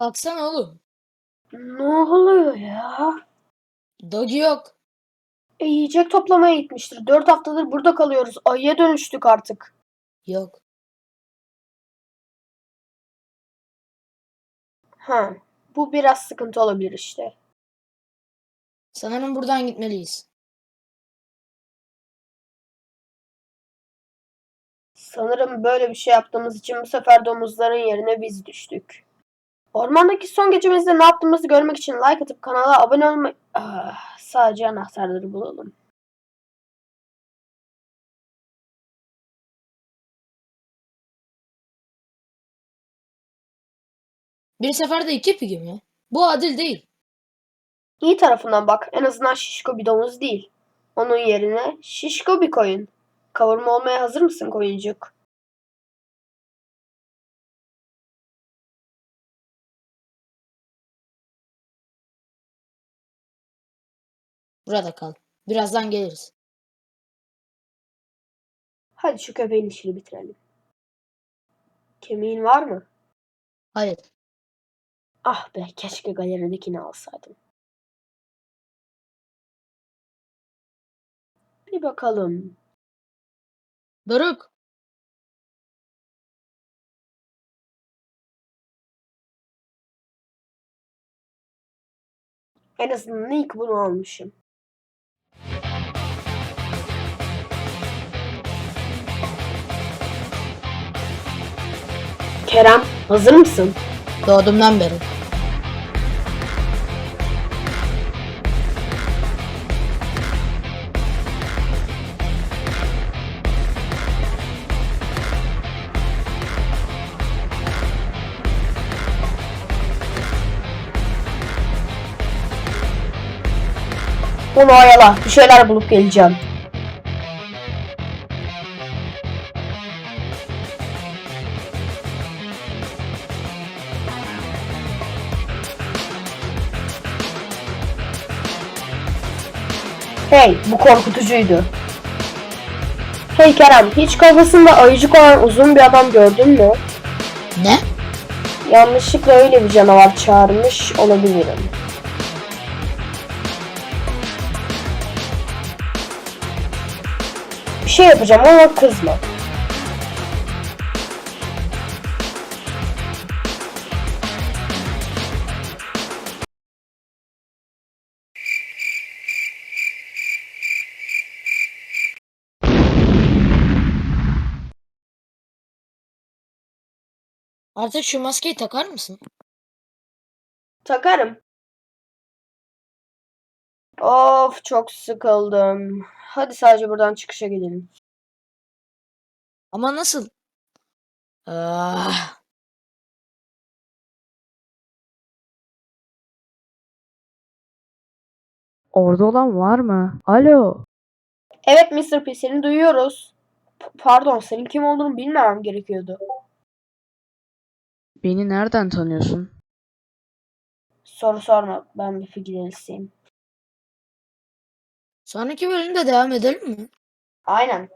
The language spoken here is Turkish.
Baksana oğlum. Ne oluyor ya? Dogi yok. E, yiyecek toplamaya gitmiştir. Dört haftadır burada kalıyoruz. Ayıya dönüştük artık. Yok. Ha, bu biraz sıkıntı olabilir işte. Sanırım buradan gitmeliyiz. Sanırım böyle bir şey yaptığımız için bu sefer domuzların yerine biz düştük. Ormandaki son gecemizde ne yaptığımızı görmek için like atıp kanala abone olmayı... Ah, sadece anahtarları bulalım. Bir seferde iki pigi mi? Bu adil değil. İyi tarafından bak. En azından şişko bir domuz değil. Onun yerine şişko bir koyun. Kavurma olmaya hazır mısın koyuncuk? Burada kal. Birazdan geliriz. Hadi şu köpeğin işini bitirelim. Kemiğin var mı? Hayır. Ah be keşke galeridekini alsaydım. Bir bakalım. Doruk. En azından ilk bunu almışım. Kerem, hazır mısın? Doğduğumdan beri. Onu oyala. Bir şeyler bulup geleceğim. Hey, bu korkutucuydu. Hey Kerem, hiç kafasında ayıcık olan uzun bir adam gördün mü? Ne? Yanlışlıkla öyle bir canavar çağırmış olabilirim. Bir şey yapacağım ama kızma. Artık şu maskeyi takar mısın? Takarım. Of çok sıkıldım. Hadi sadece buradan çıkışa gidelim. Ama nasıl? Ah. Orada olan var mı? Alo. Evet Mr. P seni duyuyoruz. P- pardon senin kim olduğunu bilmemem gerekiyordu. Beni nereden tanıyorsun? Soru sorma ben bir figilerisiyim. Sonraki bölümde devam edelim mi? Aynen.